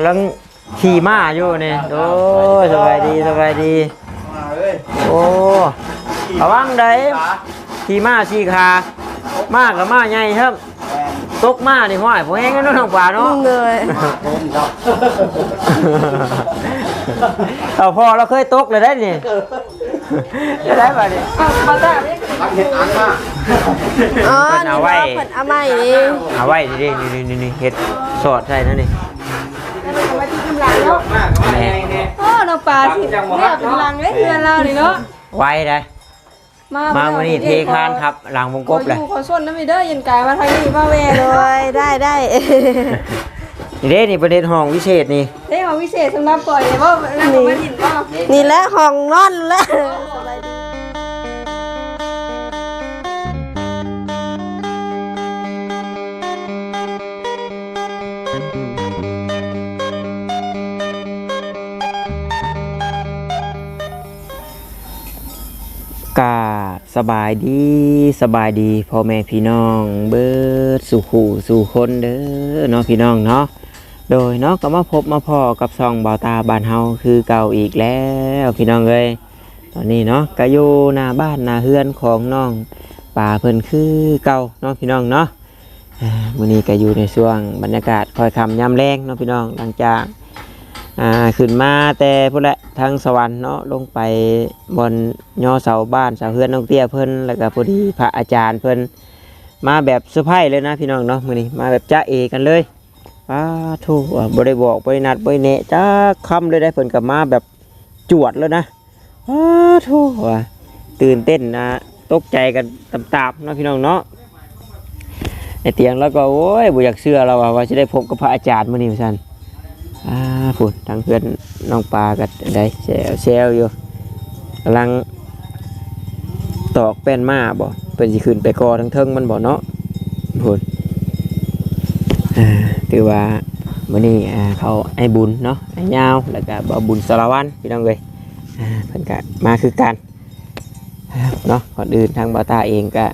กำลังขี่ม้าอยู่นี่โอ้ยสบายดีสบายดี มาเอ้ยโอ้ระวังได้ขี่ม้าสี่ขาม้ากับม้าใหญ่ครับแฟนตกม้านี่ห้อยผมเองก็น้องป่าเนาะเลยผมครับเอาพอเราเคยตกเลยได้นี่ได้ได้ป่ะนี่มาได้รักเห็ดอันมาอ๋อเพิ่นเอาไว้เพิ่นเอาไม้นี่เอาไว้นี่นี่นี่นี่นี่เห็ดสอดใส่นั่นนี่มาที่กำลัง เนาะแม่โอ้น้องปลาสิเนี่ยเป็นลังเลยเงินเรานี่เนาะไว้ได้มามาวันนี้เทคานครับหลังวงกบเลยขออยู่ขอส้นน้ำมีเด้อยันกายมาทางนี้มาแว่เลยได้ได้นี่เด้นี่ประเด็นห้องวิเศษนี่ได้ของพิเศษสำหรับปล่อยว่านั่งมาดินว่านี่แหละห้องนอนแล้ว สบายดีสบายดีสบายดีพ่อแม่พี่น้องเบิดสู่ขู่สู่คนเด้อเนาะพี่น้องเนาะโดยเนาะก็มาพบมาพอกับซองเบาตาบ้านเฮาคือเก่าอีกแล้วพี่น้องเอ้ยตอนนี้เนาะก็อยู่หน้าบ้านหน้าเฮือนของน้องป่าเพิ่นคือเก่าเนาะพี่น้องเนาะมื้อนี้ก็อยู่ในช่วงบรรยากาศคอยคำยามแรงเนาะพี่น้องหลังจาก อ่าขึ้นมาแต่พุ่นแหละทางสวรรค์เนาะลงไปบนยอเสาบ้านเสาเฮือนน้องเตี้ยเพิ่นแล้วก็พอดีพระอาจารย์เพิ่นมาแบบเซอร์ไพรส์เลยนะพี่น้องเนาะมื้อนี้มาแบบจ้าเอกันเลยอ้าทูอะบ่ได้บอกบ่ได้นัดบ่ได้แนะจ้าคำเลยได้เพิ่นก็มาแบบจวดแล้วนะอ้าทูว่ะตื่นเต้นนะตกใจกันตามๆเนาะพี่น้องเนาะไอเตียงแล้วก็โอ้ยบ่อยากเชื่อเราว่าว่าจะได้พบกับพระอาจารย์มื้อนี้ว่าซั่น อ่าพูดทางเพื่อนน้องปลาก็ได้แซวแซวอยู่กำลังตอกแป้นมาบ่เป็นสิขึ้นไปกอทั้งเทิงมันบ่เนาะพูดอ่าถือว่ามื้อนี้เขาไอ้บุญเนาะไอ้ยาวแล้วก็บ่บุญสารวัตรพี่น้องเอ้ยอาเพิ่นก็มาคือกันเนาะก่อนอื่นทางบาตาเองก็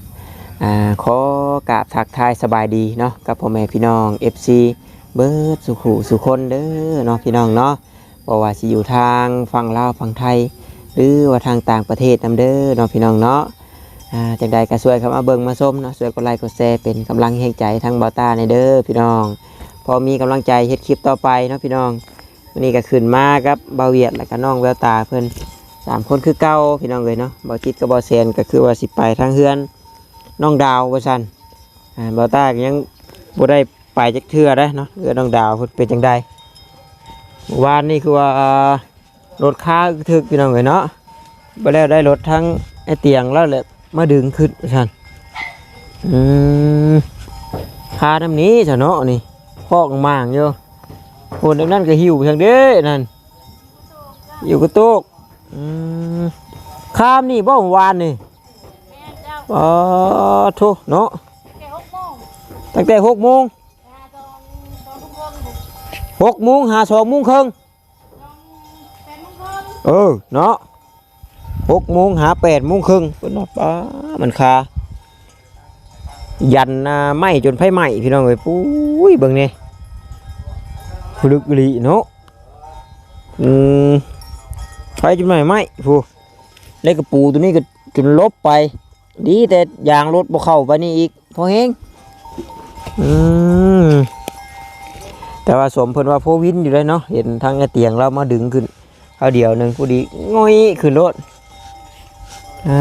อาขอกราบทักทายสบายดีเนาะกับพ่อแม่พี่น้อง FC เบิดสุขุสุคนเด้อเนาะพี่น้องเนาะบ่ว่าสิอยู่ทางฝั่งลาวฝั่งไทย หรือว่าทางต่างประเทศนํเด้อเนาะพี่น้องเนาะอ่าจังใดก็ช่วยเข้ามาเบิ่งมาชมเนาะช่วยกดไลค์กดแชร์เป็นกำลังแห่งใจทางเบาตาในเด้อพี่น้อง พอมีกำลังใจเฮ็ดคลิปต่อไปเนาะพี่น้องวันนี้ก็ขึ้นมากับเบาเวียดแล้วก็น้องแววตาเพิ่นสามคนคือเก่าพี่น้องเลยเนาะเบาจิตกับเบาแซนก็คือว่าสิไปทางเฮือนน้องดาวว่าซั่นอ่าเบาตายังบ่ได้ ไปจักเทื่อได้เนาะเรือน้องดาวเพิ่นเป็นจังไดเมื่อวานนี่คือว่าอ่ารถค้าถึกพี่น้องเอ้ยเนาะบ่แล้วได้รถทั้งไอ้เตียงแล้วแหละมาดึงขึ้นซั่นอืมคาน้ำนี้ซะเนาะนี่พอกมางอยู่คนนั้นก็หิวทางเด้นั่นอยู่กระตุกอืมข้ามนี่บ่เมื่อวานนี่อ๋อโทุเนาะตั้งแต่หกโมง หกโมงหาสองโมงครึ่งเออเนาะหกโมงหาแปดโมงครึ่งเป็นว่าป้ามันคายันอ่าไหมจนไฟไหมพี่น้องเอ้ยปุ้ยเบิ่งนี่ลึกอีหลีเนาะอืมไฟจนไหมไหมผู้เล็กกระปูตัวนี้ก็จนลบไป ดีแต่ยางรถบ่เข้าไปนี่อีกพอแห้งอืม แต่ว่าสมเพิ่นว่าโพวินอยู่เลยเนาะเห็นทางไอ้เตียงเรามาดึงขึ้นเอาเดียวหนึ่งผู้ดีง่อยขึ้นรถอ่า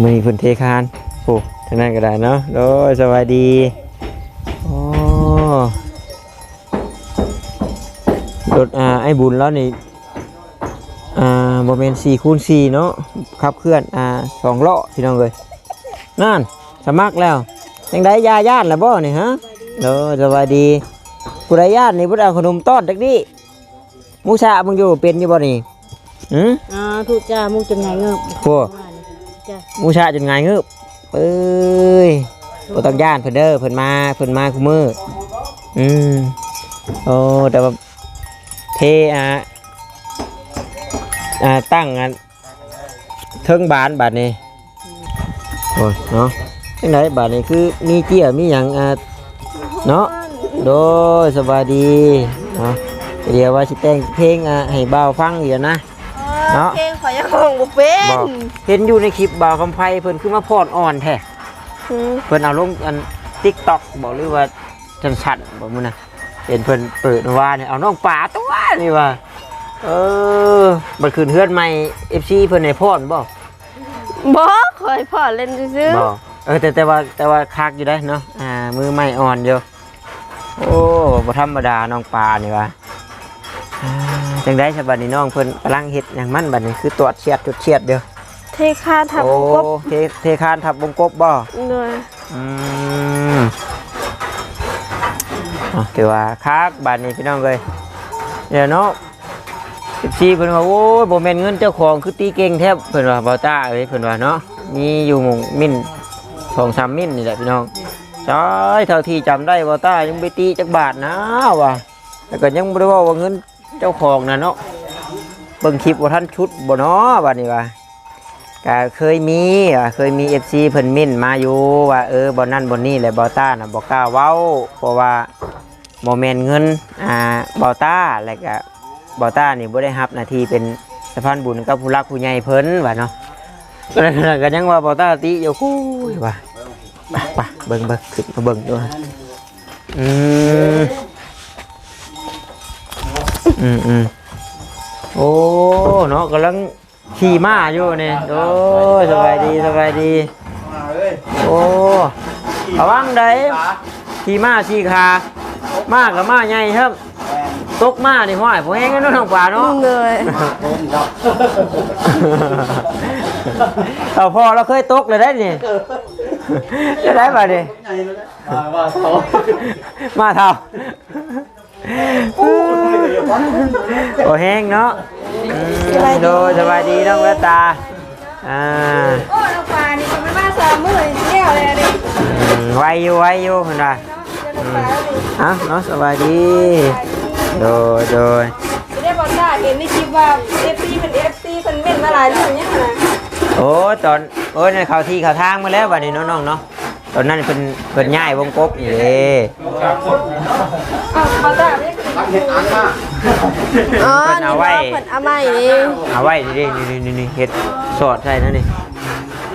ไม่เพิ่นเทคานโอ้ทางนั้นก็ได้เนาะโดยสวัสดีโอ้รถอ่าไอ้บุญแล้วนี่อ่าโมเมนสี่คูณสี่เนาะขับเคลื่อนอ่าสองล้อพี่น้องเลยนั่นสมัครแล้วยังได้ยาญาติแล้วบ่เนี่ยฮะ เออสวัสดีผู้ใดญาตินี่พุทธเอาขนมต้อนจักดิมูชามึงอยู่เป็นอยู่บ่นี่หืมอ่าถูกจ้ามุกจนไงเงือบพวกจ้ามูชาจนไงายเงือบเอ้ยบ่ต้องย่านเพิ่นเด้อเพิ่นมาเพิ่นมาคุมืออืมโอ้แต่ว่าเทอะอ่าตั้งอะเทิงบานบาดนี้โอ้ยเนาะจังไดบาดนี้คือมีเกี้ยมีหยังอ่า เนาะนโดยสบายดีเนาะเดี๋ยวว่าสิแต่งเพลงอะให้บ่าวฟังอยู่นะ เนาะ เพลงขอยังของบุเป็บนอกเห็นอยู่ในคลิปบ่าวคำไพเพิ่นคือมาพอดอ่อนแท้อืมเพิ่นเอาลงอัน TikTok บอกหรือว่าจังสั่นบ่มื้อน่ะเห็นเพิ่นเปิดว่าเนี่ยเอาน้องป่าตัวนี่ว่าเออบัดคืนเฮือนใหม่ FC เพิ่นให้พรบ่บอกขอยพ่อเล่นซื้อบ่เออแต่แต่ว่าแต่ว่าคักอยู่ได้เนาะอ่ามือใหม่อ่อนอยู่ โอ้บ่ธรรมดาน้องปลานี่ว่าอ่าจังได๋ฉบัดนี้น้องเพิ่นกำลังเฮ็ดหยังมันบัดนี้คือตรวจเฉียดจุดเฉียดเด้อเทคาทับโอ้กบเทเทคานทับวงกบบ่เลยอืมอะถือว่าคักบัดนี้พี่น้องเอ้ยเดี๋ยวเนาะ14เพิ่นว่าโอ้ยบ่แม่นเงินเจ้าของคือตีเก่งแทบเพิ่นว่าบ่ต้าเอ้ยเพิ่นว่าเนาะมีอยู่หมู่มิ้นสองสามมิลนี่แหละพี่น้อง ใช่เท่าที่จำได้ว่าต้ายังไปตีจักบาทนะว่ะแต่ก็ยังไม่ได้ว่าว่าเงินเจ้าของนะเนาะเบิ่งคลิปว่าท่านชุดบ่เนาะบัดนี้ว่าก็เคยมีอะเคยมี FC เพิ่นมิ่นมาอยู่ว่าเออบ่นั่นบ่นี่แหละบ่ต้าน่ะบ่กล้าเว้าเพราะว่าบ่แม่นเงินอ่าบ่ต้าแล้วก็บ่ต้านี่บ่ได้รับหน้าที่เป็นสะพานบุญกับผู้รักผู้ใหญ่เพิ่นว่าเนาะก็ยก็ยังว่าบ่ต้าติอยู่คู่ว่า ไปไปเบิ่งเบิ่งขึ้นมาเบิ่งด้วยอืมอืมอืมโอ้เนาะกำลังขี่ม้าอยู่นี่โอ้สบายดีสบายดีมาเอ้ยโอ้ระวังได้ขี่ม้าสี่ขาม้ากับม้าใหญ่ครับตกม้านี่ห้อยผมเองก็น้องป่าเนาะเลยผมดอกเอาพอเราเคยตกเลยได้นี่ จะได้ป่ะนี่มาว่าเขามาเท่าโอ้แห้งเนาะอืมโดยสบายดีน้องแววตาอ่าโอ้น้องปลานี่ก็ไม่มาสามมื้อเที่ยวเลยดิอืมไวอยู่ไวอยู่เห็นป่ะเนาะเดี๋ยวน้องปลาดิอะเนาะสบายดีโดยโดยจะได้บอกได้เห็นในคลิปว่า FC เป็น FC เพิ่นเม่นมาหลายเรื่องเนี่ยนะโอ้ตอน โอ้ยในเขาที่เขาทางมาแล้วบัดนี้น้องๆเนาะตอนนั้นเป็นเป็นย่ายวงกบอยู่เลยอ้าวบ่ได้เนี่ยรักเห็ดอันมาอ๋อเพิ่นเอาไว้เพิ่นเอาไม้นี่เอาไว้นี่นี่นี่นี่นี่เห็ดสอดใช่นั่นนี่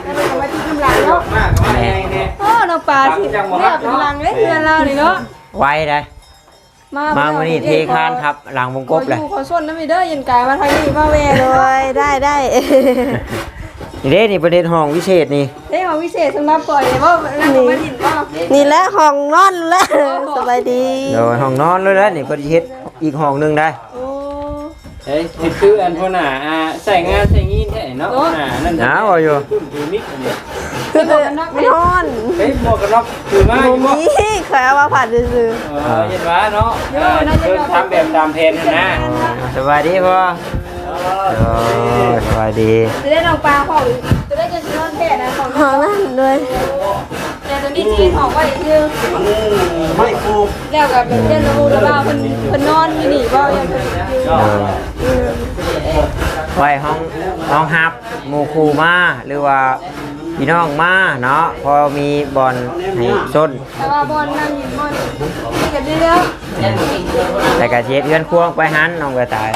แล้วมันเอาไว้ที่กำลังเนาะแม่โอ้น้องปลาสิเนี่ยเป็นลังเลยเงินเรานี่เนาะไว้ได้มามาวันนี้เทคานทับหลังวงกบเลยขออยู่ขอส่วนน้ำมีเด้อยินกายมาทางนี้มาแวเลยได้ได้ นี่เด้นี่ประเด็นห้องวิเศษนี่ได้ของพิเศษสำหรับปล่อยว่านั่งมาดินว่านี่แหละห้องนอนแล้วสบายดีโดยห้องนอนเลยแล้วนี่ก็สิเฮ็ดอีกห้องหนึงได้ โอ้ เฮ้ยเฮ็ดคืออันพ่อหน้าอ่าใส่งานใส่งีนแท้เนาะพ่อหน้านั่นหนาวอยู่ขึ้นถือมิกอันนี้คือบอกกันนักนอนเฮ้ยหมวกกันน็อกถือมาอยู่บ่นี่เคยเอามาผ่านซื้อเออเห็นว่าเนาะเออเพิ่นทำแบบตามแผนนั่นนะสบายดีพ่อ โอ้ยสบายดีจะได้น้องปลาของจะได้จะนอนแท้นะของๆห้องนั่นด้วยแต่ตอนนี้จีนของไว้ชื่อไม่คูแล้วกับเป็นเล่นระบูระบ้าเพิ่นเพิ่นนอนอยู่นี่บ่ยังเพิ่นอยู่เออไว้ห้องห้องฮับหมู่ครูมาหรือว่า พี่น้องมาเนาะพอมีบอลให้ส้นแต่ว่าบอลนั่งอยู่บอลนี่กันเรื่อยแต่กะเจ็ดเอื้อนควงไปหันน้องกระต่าย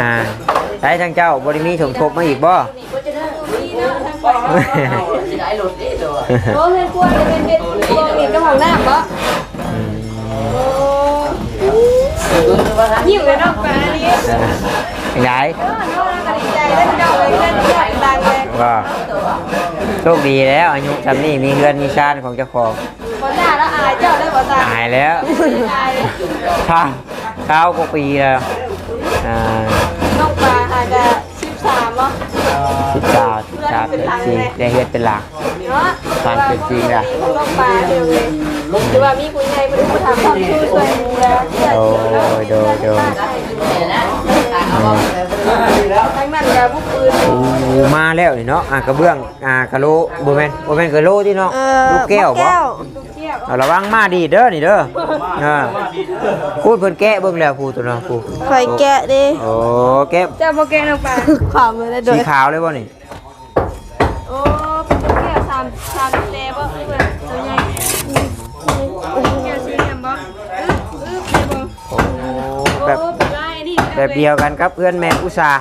อ่าใช้ทางเจ้าบริมีสมทบมาอีกบ่ๆก็จะได้มีนะทางปล่อยโอ้เฮ็ดควรจะเป็นเฮ็ดตัวมีกระห้องน้ำบ่โอ้ยิ้มเลยน้องปลานี่ยังไงเออน้องก็ดีใจได้เจ้าเลยเล่นใหญ่ดังเลยก็ โชคดีแล้วอายุจำนี่มีเงินมีชาติของเจ้าของบ่จ้าแล้วอายเจ้าได้บ่จ้าหายแล้วอายข้าวข้าวกว่าปีแล้วอ่าน้องปลาอาจจะ13เนาะสิบสามสิบสามเป็นสี่ได้เฮ็ดเป็นหลักเนาะน้องปลาเดี๋ยวเลยหรือว่ามีผู้ใหญ่เป็นผู้ทำความช่วยช่วยดูแล ทั้งนั้นก็บุกปืนอู้มาแล้วนี่เนาะอ่ากระเบื้องอ่ากระโหลบ่แม่นบ่แม่นกระโหลที่เนาะเออลูกแก้วบ่แก้วเทียบเอาระวังมาดีเด้อนี่เด้ออ่าพูดเพิ่นแกะเบิ่งแล้วพูดตัวเนาะพูดคอยแกะดิโอ้แกะเจ้าโปแกน้องปลาความมือได้ด้วสียขาวเลยบ่นี่โอ้แก้วสามสามเตะบ่เพื่อนตัวใหญ่แก้วสีแก้มบ่เออ แบบเดียวกันกับเพื่อนแม่อุตสาห์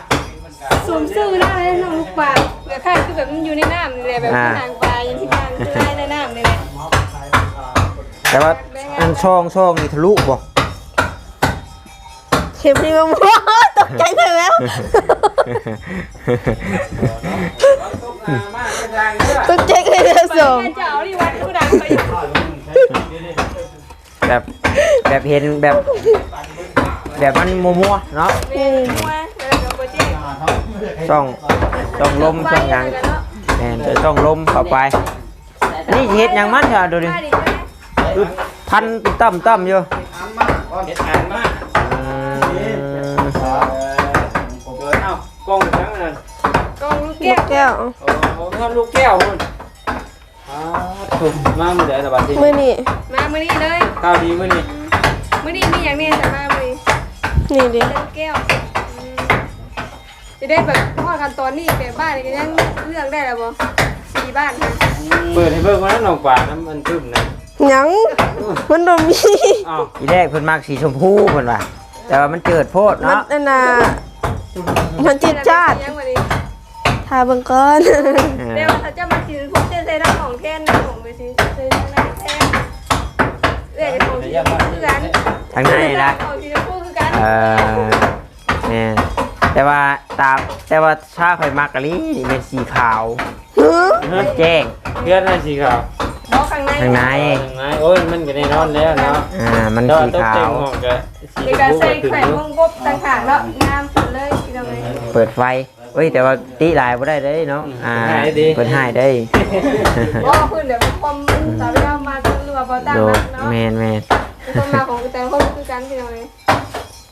สวมซื่อหน้าเลยน้องลูกปลาเกลือไข่คือแบบมันอยู่ในน้ำนี่แหละแบบอ่านางปลาอย่างที่นางคือได้ในน้ำนี่แหละแต่ว่าอันช่องช่องนี่ทะลุบ่เข็มนี่มันตกใจเลยแล้วตกใจเลยเด้อสมเจ้าที่วัดผู้ดังไปอยู่แบบแบบเห็นแบบ แบบมันมัวๆเนาะนี่มัวแล้วก็บ่จี้ช่องช่องลมช่องหยังแม่นจะช่องลมเข้าไป นี่เฮ็ดหยังมันจ้ะดูดิได้ดิใช่ไหมพันตั้มตั้มอยู่เฮ็ดงานมาอืมเออเปิดเอ้ากล้องทั้งนั้นกองลูกแก้แก้ววแก้วโอ้โหทำลูกแก้วพุ่นอ่าถูกมามื้อใดล่ะบัดนี้มือนี่มามื้อนี้เลยข้าวดีมื้อนี้มื้อนี้มีอย่างนี้แต่มามื้อ นี้นี่ดิเล่นแก้วอืมจะได้แบบพ่อกันตอนนี้แบบบ้านนี่ก็ยังเลือกได้แล้วบ่สี่บ้านค่ะเปิดให้เบิ่งว่าน้องปลาน้ำมันทึมนะหยังมันบ่มีอ้าวทีแรกเพิ่นมักสีชมพูเพิ่นว่าแต่ว่ามันเจิดโพดมันเนาะอันน่ะมันจิตจาดยังบ่นี้ทาเบิ่งก่อนเอเดี๋ยวอถ้าจะมากินพวกเจใส่น้ำของแท่นน้ำของไปสิใส่น้ำแท่นเรื่องของสีชมพูคือกันทางในนะของสีชมพูคือกัน เออเนี่ยแต่ว่าตามแต่ว่าชาข่อยมักกะลีนี่เป็นสีขาวหือมันแจ้งเพื่อนน่ะสิครับบอกข้างในทางในยังไงโอ้ยมันก็แน่นอนแล้วเนาะอ่ามันแต่ว่าสีตกขาแต่งวห้องก็สีเด็กชก็มพูใส่ก็ไข่ถึงมงกบต่างๆแล้วงามสุดเลยพี่น้องเลยเปิดไฟเฮ้ยแต่ว่าตีลายบ่ได้เด้เนาะอ่าเปิดให้ได้อ๋อเพื่อนเดี๋ยวความสาวเรามาจนรัวพอตั้งโดรักเนาะแมนแมนคือต้นมาของแต่ละคนคือกันพี่น้องเลย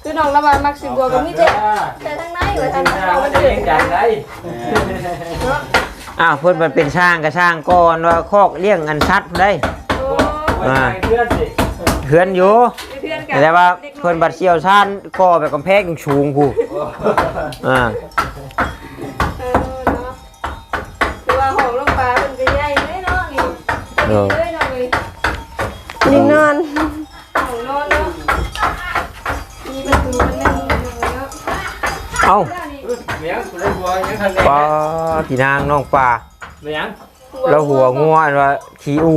คือน้องระบายมักสิบัวกับมีเจ๊แต่ทั้งในไว้ทางเรามันเกิดจังได้เนาะอ้าวเพิ่นมันเป็นช่างก็ช่างก่อนว่าคอกเลี้ยงอันชัดได้โอ้อ่าเพื่อนสิเฮือนอยู่เพื่อนกันแต่ว่าเพิ่นบัดเชี่ยวชาญก่อแบบกำแพงสูงผู้อ่าเออเนาะคือว่าของลงปลามันจะใหญ่เลยเนาะนี่เลยเนาะเลยนี่นอน เอ้าเมียงคุณได้บัวยังทันปลาพี่นางน้องปลาเมียงแล้วหัวงัวอันว่าขี้อู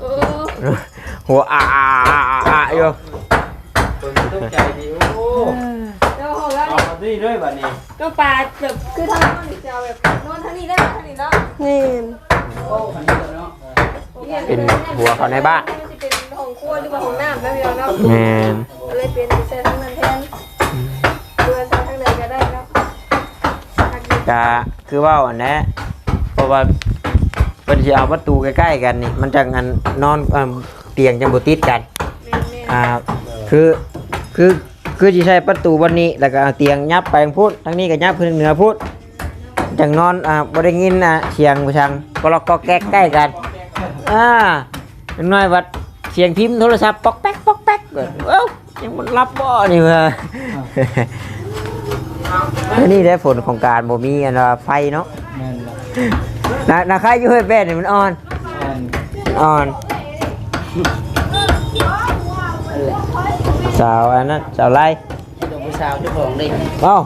โอ้หัวอาอาอาอาอาอยู่คนตกใจดีโอ้แล้วของเราเอามาดีด้วยบัดนี้ก็ปลาแบบคือทางนอนนี่จะเอาแบบนอนทางนี้ได้ไหมทางนี้เนาะนี่เป็นหัวเขาในบ้านมันจะเป็นของครัวหรือว่าของน้ำนะพี่น้องเนาะแมนก็เลยเปลี่ยนเป็นใส่ทั้งนั้นแทนเรือใส่ทั้งไหนก็ได้เนาะ ก็คือว่าอันนี้เพราะว่าเพิ่นสิเอาประตูใกล้ๆกันนี่ มันจังอันนอนอ่าเตียงจังบ่ติดกันแม่นอ่า คือ คือ คือสิใช้ประตูบนนี้ แล้วก็เอาเตียงยับไปทางพุทธทางนี้ก็ยับขึ้นเหนือพุทธจังนอน อ่าบ่ได้ยินอะเสียงผู้ชังก็ล็อกก็แก๊กใกล้กัน อ่าอย่างน้อยวัดเสียงพิมพ์โทรศัพท์ปอกแป๊กปอกแป๊กเกิดเอ้ายังมันรับบ่นี่เว้ ยอันนี้ได้ผลของการบ่มีอันว่าไฟเนาะแม่นบ่นานาคายอยู่ให้แป้นนี่มันอ่อนแม่นอ่อนสาวอันนั้นสาวไล่เดี๋ยวผู้สาวเจ้าของดิเอ้า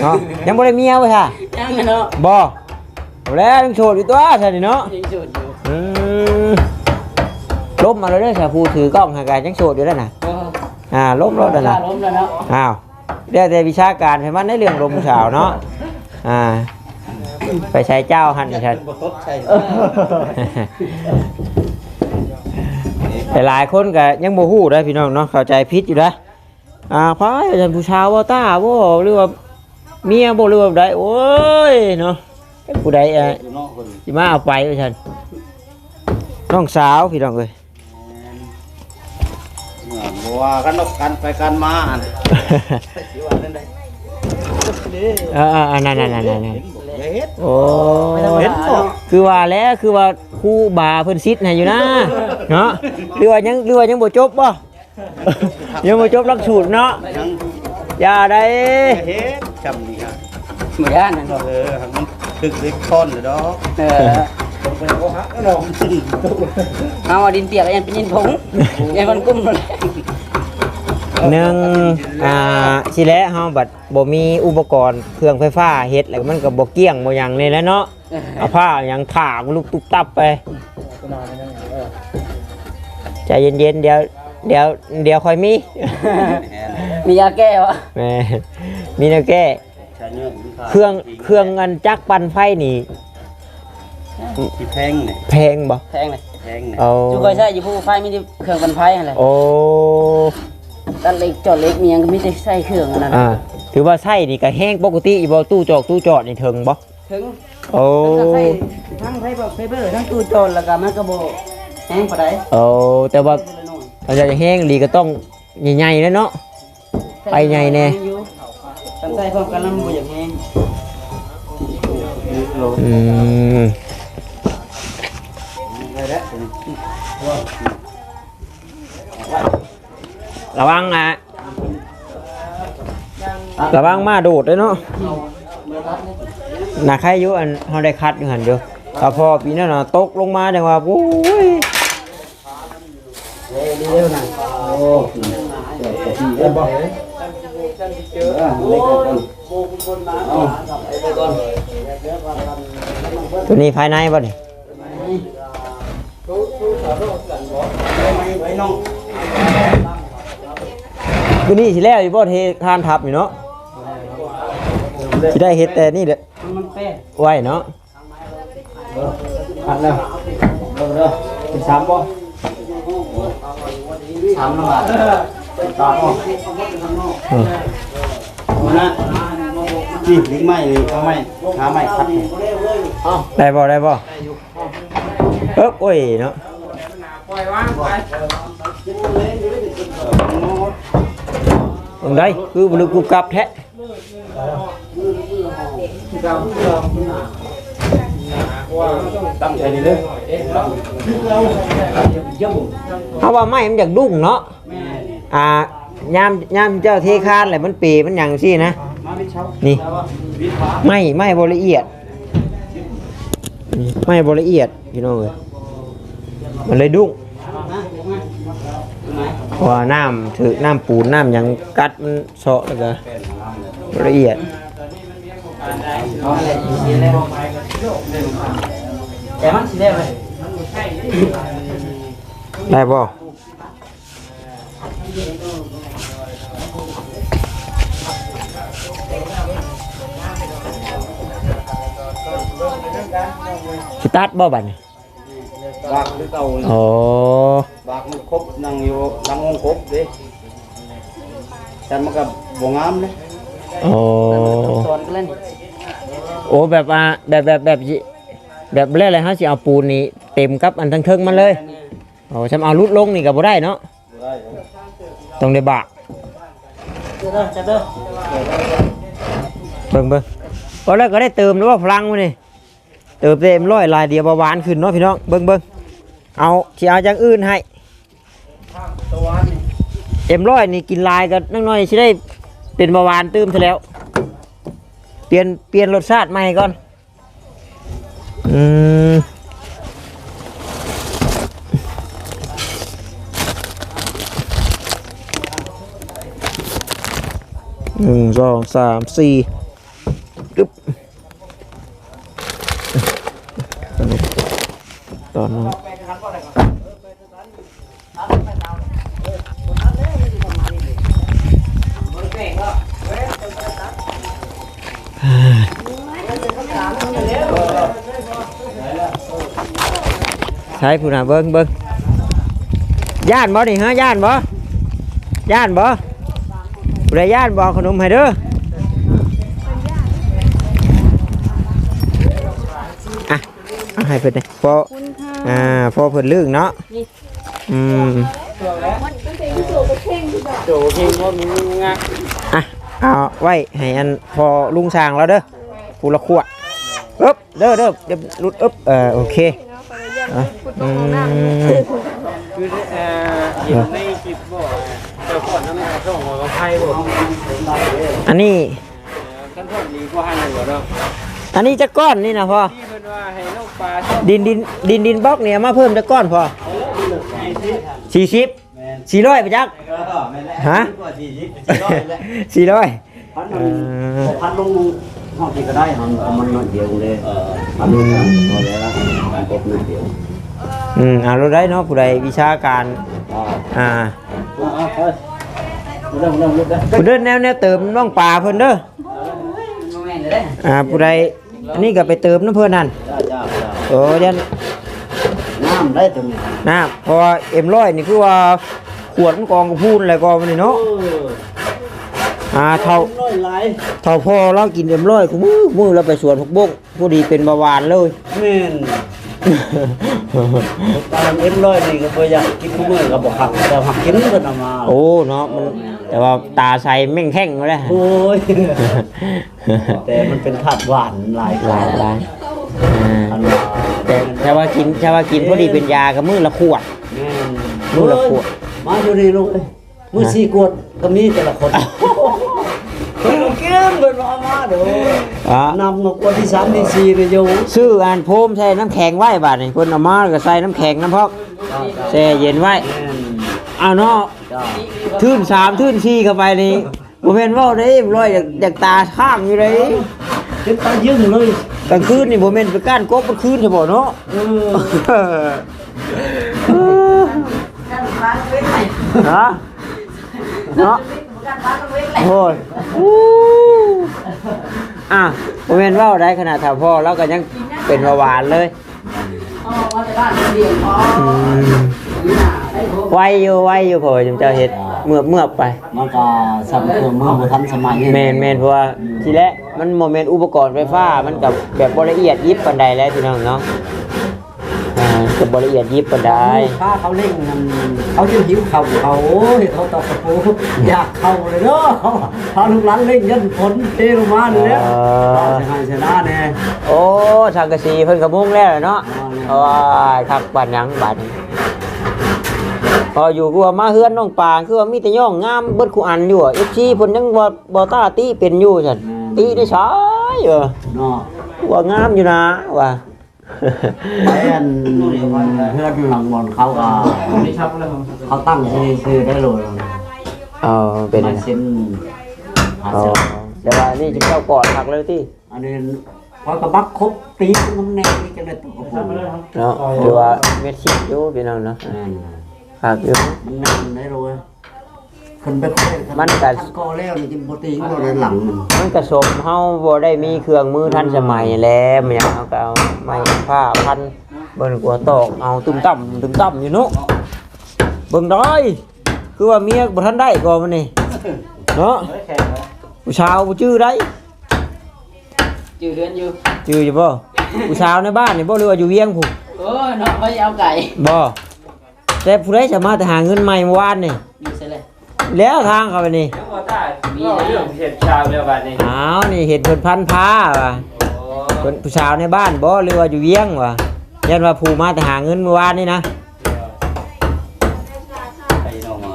เนาะยังบ่ได้เมียเว้ยค่ะยังเนาะบ่เอาแล้วยังโสดอยู่ตัวซั่นนี่เนาะ ยังสุดอยู่อืมล้มมาเลยเด้อสาผู้ถือกล้องหากายยังโสดอยู่แล้วน่ะ ก็อ่าล้มรถนั่นน่ะ ล้มแล้วเนาะ อ้าว เดี๋ยวแต่วิชาการให้มันในเรื่องลมสาวเนาะอ่าไปใช้เจ้าหันฉันบ่ครบใช่แต่หลายคนก็ยังโมหูได้อพี่น้องเนาะเข้าใจผิดอยู่นะอ่าพายอาจารย์ผู้ชาวว่าตาบ่หรือว่าเมียบ่หรือว่าใดโอ้ยเนาะผู้ใดอะอยู่นอกคนสิมาเอาไปว่าซั่นน้องสาวพี่น้องเอ้ย เหมือนบัวกันนกกันไปกันมาอันสิว่านั่นได้เออๆๆนั่นๆๆๆเฮ็ดโอ้เห็นบ่คือว่าแล้วคือว่าครูบาเพิ่นซิดให้อยู่นะเนาะหรือว่ายังหรือว่ายังบ่จบบ่ยังบ่จบหลักสูตรเนาะยังอย่าได้เฮ็ดจำนี่ครับเหมือนกันนะเออหักมันตึกเล็กท่อนเลยดอกเออต้องไปโอ้ฮักแล้วเนาะเอาดินเปียกยังเป็นดินผงยังมันกุ้มเลย หนึ่งอ่าสิแล้วเฮาบัดบ่มีอุปกรณ์เครื่องไฟฟ้าเฮ็ดแล้วมันก็บ่เกี้ยงบ่หยังนี่แหละเนาะเอาผ้าหยังผ่าลูกตุบตับไปใจเย็นๆเดี๋ยวเดี๋ยวเดี๋ยวค่อยมีมียาแก้วะแม่มีแนวแก้ใช้เนื้อมีค่าเครื่องเครื่องอันจักรปั่นไฟนี่ที่แพงเนี่ยแพงบ่แพงเลยแพงเนี่ยเอาจุกเคยใช้อยู่ผู้ไฟมีแต่เครื่องกันไฟอะไรโอ้ ตัดเหล็กจอดเหล็กมีหยังก็มีแต่ใส่เครื่องอันนั้นอ่าถือว่าไส้นี่ก็แห้งปกติอยู่บ่ตู้จอกตู้จอดนี่ถึงบ่ถึงโอ้ทั้งใส่ทั้งไฟแบบไฟเบอร์ทั้งตู้โจรแล้วก็มันก็บ่แห้งปานใดโอ้แต่ว่าเราจะแห้งดีก็ต้องใหญ่ๆแล้วเนาะ ไปไงแน่ทั้งใส่พร้อมกันแล้วมันบ่อยากแห้งอืมได้แล้ว ระวังนะระวังมาโดดเลยเนาะน่าใครอยู่อันเฮาได้คัดอยู่หั่นอยู่ถ้าพอปีนั้นน่ะตกลงมาจังว่าโอ้ยตัวนี้ภายในบ่เนี่ไว้น้องตัวนี้สิแล้วอยู่บ่เททานทับอยู่เนาะสิได้เฮ็ดแต่นี่แหละมันแป้งไว้เนาะขัดแล้วเด้อเด้อเป็นสามบ่สามน้ำบาทตามบ่เออมานะนี่ลิงไม้นี่เอาไม้หาไม้คัดนี่ได้บ่ได้บ่เอ๊บโอ้ยเนาะ ตรงใดคือบ่ลึกกุบกับแท้ตั้งใจดีเลยเพราะว่าไม้มันอยากดุ้งเนาะอ่ายามยามเจ้าเทคานแหละมันเปมันหยังซี่นะนี่ไม่ไม่บละเอียด ไม่บละเอียดพี่น้องเอ้ยมันเลยดุ้ง เพราะว่าน้ำถือน้ำปูนน้ำหยังกัดมันเสาะแล้วก็บ่ละเอียดแต่มันสิได้ไหมได้บ่สิตัดบ่บัดนี้บากหรือเก่านี่อ๋อบากมันครบนั่งอยู่นั่งองครบเด้ แต่มันก็บ่งามเลยโอ้สอนกันเล่นโอ้แบบว่าแบบแบบแบบสิแบบเรียกอะไรฮะสิเอาปูนนี่เต็มกับอันทั้งเทิงมันเลยโอ้ฉันเอาลุดลงนี่ก็บ่ได้เนาะได้เด้อต้องได้บากเด้อจับเด้อเบิ่งเบิ่งพอแล้วก็ได้เติมหรือว่าพลังมานี่เติมเต็มร้อยลายเดียวเบาหวานขึ้นเนาะพี่น้องเบิ่งเบิ่งเอาสิเอาอย่างอื่นให้ เอ็มร้อยนี่กินลายกันน้อยๆสิได้เป็นเบาหวานตื้มซะแล้ว เปลี่ยนเปลี่ยนรสชาติใหม่ก่อน อืมหนึ่งสองสามสี่ตึ๊บตอนนั้ ใช้ผู้น่ะเบิ้งเบิ้งย่านบ่นี่ฮะย่านบ่ย่านบ่ผู้ใดย่านบ่เอาขนมให้เด้ออะเอาให้เพิ่นเด้พออ่าพอเพิ่นลึกเนาะอืมโจเฮงบ่มีงะอะเอา ไว้ให้อันพอลุงสร้างแล้วเด้อผู้ละขวดอึ๊บเด้อเด้อเดี๋ยวรุดอึ๊บเออโอเคอะอืม คือเอ่อเห็นในคลิปบ่เจ้าก่อนนั้นน่ะส่งมาไผบ่อันนี้กันพอดีกว่าหันอยู่เนาะอันนี้จะก้อนนี่นะพ่อ ที่เพิ่นว่าให้น้องปลาดินดินดินดินบล็อกเนี่ยมาเพิ่มจะก้อนพอสี่สิบสี่ร้อยไปจัก ฮะ สี่ร้อย พันมันพอพันลงห้องที่ก็ได้มันมันน้อยเดียวเลยพันลงพอแล้วมันกบน้อยเดียวอืมเอาเราได้เนาะผู้ใดวิชาการอ่าอ่าเอาเอาเริ่มเริ่มเริ่มได้ผู้เดินแนวแนวเติมน้องปลาเพิ่นเด้อแม่นเลยอ่าผู้ใดอันนี้ก็ไปเติมน้ำเพิ่นนั่นจ้าจ้าจ้าโอ้ยันน้ำได้ตรงนี้นะเพราะว่าเอ็มร้อยนี่คือว่าขวดมันกองกระพูนอะไรก็มันนี่เนาะเอออ่าเท่าน้อยหลายเท่าพ่อเรากินเอ็มร้อยกูมือมือเราไปสวนพวกบกผู้ดีเป็นเบาหวานเลยแม่นตอนเอ็มร้อยนี่ก็บ่อยากกินมื้อก็บ่หักแต่หักกินเพิ่นเอามาโอ้เนาะมันแต่ว่าตาใสแม่งแข้งเลยโอ้ยแต่มันเป็นถาดหวานหลายหลายหลายอ่าอันว่าแต่แต่ว่ากินแต่ว่ากินพอดีเป็นยากับมือละขวดแม่นมื้อละขวดมาอยู่นี่ลูกเอ้ยมื้อสี่ขวดก็มีแต่ละคนคนละเก มเพิ่นเอามาเด้ออ่านำมากว่าที่3ที่4นี่อยู่ซื้ออันโพมใส่น้ำแข็งไว้บาดนี่เพิ่นเอามาแล้วก็ใส่น้ำแข็งน้ำพอกแช่เย็นไว้เอาเนาะทื่นสามทื่นสี่เข้าไปนี่บ่แม่นเว้าได้ร้อยอยากอยากตาข้างอยู่เลยเป็นตายึงเลยกลางคืนนี่บ่แม่นไปก้านกบกลางคืนใช่บ่เนาะเออฮะเนาะ โอ้ยอู้อะบ่แม่นเว้าได้ขนาดถ้าพ่อเราก็ยังเป็นเบาหวานเลยอืมไวอยู่ไวอยู่พ่อจำเจ้าเฮ็ดเมื่อเมื่อไป มันก็สำเครื่องมือบ่ทันสมัยแม่นแม่นเพราะว่าทีแรกมันโมเมนต์อุปกรณ์ไฟฟ้ามันกับแบบบ่ละเอียดยิบปานใดแล้วพี่น้องเนาะอ่า กับ่ละเอียดยิบปานใดถ้าเขาเล่นมันเขาจะหิวเข่าเขาโอ้ยเขาตอกกระปูอยากเข้าเลยเนาะเขาพาลูกหลานเล่นยันฝนเทลงมาเลยเนี่ยเราจะให้ชนะแน่โอ้สังกะสีเพิ่นก็มุ่งแล้วเนาะเพราะว่าคักบัดหยังบัดนี้พออยู่กูว่ามาเฮือนน้องปางคือว่ามีแต่ย่องงามเบิดคู่อันอยู่อะ FC เพิ่นยังบ่บ่ตาตีเป็นอยู่ซั่นตีได้ช้ายเออเนาะว่างามอยู่นะว่า แม่นเพื่อนหลังบอลเขาก็เขาตั้งชื่อชื่อได้เลยเออเป็นมัอะนไรเส้นหาอ๋อเส้นแต่ว่านี่จะเข้ากอดหักเลยที่อันนี้พอกระบักครบตีมันแน่นี่จะได้ตกกระปูเนาะหรือว่าเม็ดชิดอยู่พี่น้องเนาะแม่นหักอยู่มันแน่นได้เลย ขึ้นไปคุยมันก็ทันก็แล้วนี่กินโปรตีนก็เลยหลังมันมันกระสมเฮาบ่ได้มีเครื่องมือทันสมัยแล้วมันหยังเฮาก็เอาไม้ผ้าพันเบิ่งกลัวตอกเอาตุ้มต่ำตุ้มต่ำอยู่เนาะเบิ่งได้คือว่าเมียบ่ทันได้ก่อนมันนี่เนาะผู้ชาวบ่ชื่อได้จืดเดือนอยู่ชื่ออยู่บ่ผู้ชาวในบ้านนี่บ่หรือว่าอยู่เวียงพุ่นโอ้ยน้องเขาจะเอาไก่บ่แต่ผู้ใดสามารถหาเงินใหม่เมื่อวานนี่อยู่เสร็จเลย แล้วทางเข้าไปนี่ยังบ่ได้มีเรื่องเห็ดชาเดียวกันนี่อ้าวนี่เห็นเพิ่นพันผ้าว่ะโอ้เพิ่นผู้สาวในบ้านบ่หรือว่าอยู่เวียงว่ะยันว่าผู้มาแต่หาเงินเมื่อวานนี่นะไอ้น้องมา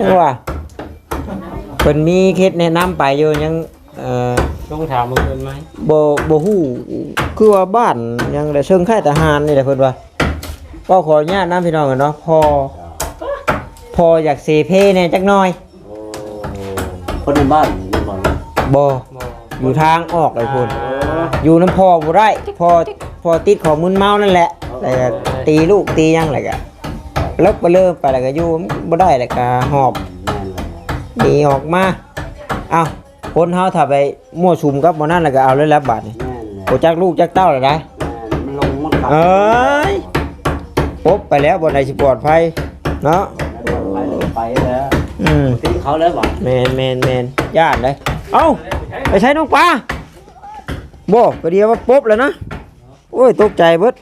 จังว่าเพิ่นมีเคล็ดแนะนำไปอยู่ยังเอ่อ ต้องถามมึงเงินไหมบ่บ่ฮู้คือว่าบ้านยังได้เชิงค่ายทหารนี่แหละเพิ่นว่าก็ขออนุญาตนํพี่น้องกันเนาะพอ พออยากเสเพแหน่จักหน่อยคนในบ้านนี่บอกบ่อยู่ทางออกเลยพุ่นอยู่น้ำพอบ่ได้พอพอติดของมึนเมานั่นแหละแล้วก็ตีลูกตีหยังอะไรก็ลบไปเริ่มไปแล้วก็อยู่บ่ได้แล้วก็หอบหนีออกมาเอ้าคนเฮาถ้าไปมั่วสุมกับบ่นั่นแล้วก็เอาเลยแล้วบาดนี้แม่นเลยโอจักลูกจักเต้าเลยได้มันลงมันกลับเอ้ยปบไปแล้วบ่ได้สิปลอดภัยเนาะ ไปเลยไปแล้วอืมทิ้งเขาแล้วบ่แม่นแม่นแม่นญาติเลย เอ้า ไปใช้น้องปลาบ่ก็เดียวว่าปบแล้วนะ โอ้ย ตกใจเบิด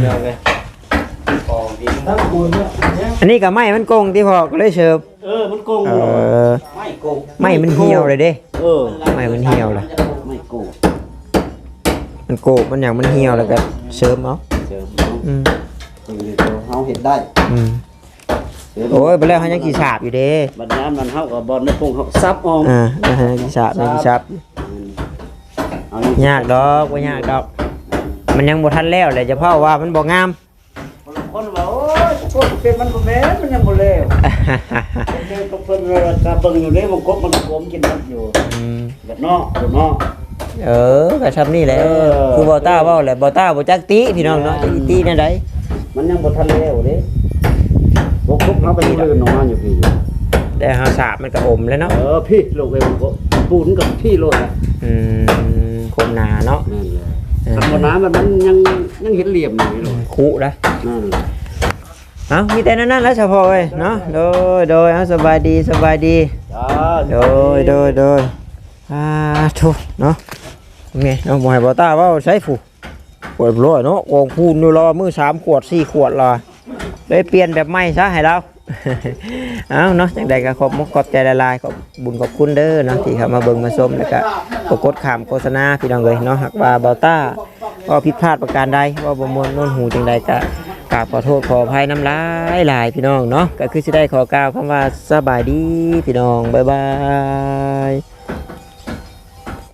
เดียวเลยของดีทั้งคูณเนี่ยอันนี้ก็ไม้มันโกงที่พอก็เลยเชิบเออ มันโกงเออไม่โกงไม้มันเหี่ยวเลยเด้ เออไม้มันเหี่ยวเลย ไม่โกงมันโกกมันอย่างมันเหี่ยวแล้วก็เชิมเอาเจอ อืม เขาเห็นได้อืมโอ้ยไปแล้วเขายังกี่ฉาบอยู่เด้บัดน้ำมันเฮากับบอลในพงเขาซับออมอ่าแล้วเขายังกี่ฉาบยังกี่ฉาบเอานี่ยากดอกว่ายากดอก มันยังบ่ทันแล้วเลยจะเพ่าว่ามันบ่งามเคนว่าโอ้ยพวกเป็นมันบ่แม่นมันยังบ่เลวเพิ่นก็เพิ่นก็เบิ่งอยู่นี่มันกบมันกลมกินมันอยู่อืมแบบเนาะแบบเนาะ เออก็ทำนี่แหละเออ คือบอต้าเว่าแหละบอต้าบ่จักติพี่น้องเนาะจักอีตินั่นได มันยังบ่ทันแล้วเด้พวกกบเฮาไปลื่นออกมาอยู่พี่อยู่แต่หาสาบมันก็อมแล้วเนาะเออพี่ลงไปมันก็ปูนกับพี่โลดอะอืมคมหนาเนาะนั่นแหละทำบ่น้ำมันมันยังยังเห็นเหลี่ยมอยู่นี่โลดคุนะนั่นแหละเอามีแต่นั้นนั่นแล้วเฉพาะเว้ยเนาะโดยโดยเอาสบายดีสบายดีจ้าโดยโดยโดยอ่าทุเนาะไงเนาะบ่ให้บอต้าเว่าใช้ผูป วดร้อยเนาะโอ่งพูนอยู่รอมือสามขวดสี่ขวดรอเลยเปลี่ยนแบบใหม่ซะให้เราเอาเนาะจังใดก็ขอบมุกขอบใจละลายขอบบุญขอบคุณเด้อเนาะที่เขามาเบิ่งมาชมแล้วก็กดกดขามโฆษณาพี่น้องเลยเนาะหากว่าเบาต้าก็ผิดพลาดประการใดว่าบมวนโน่นหูจังใดก็กราบขอโทษขออภัยน้ำลายหลายพี่น้องเนาะก็คือสิได้ขอกล่าวคำว่าสบายดีพี่น้องบ๊ายบาย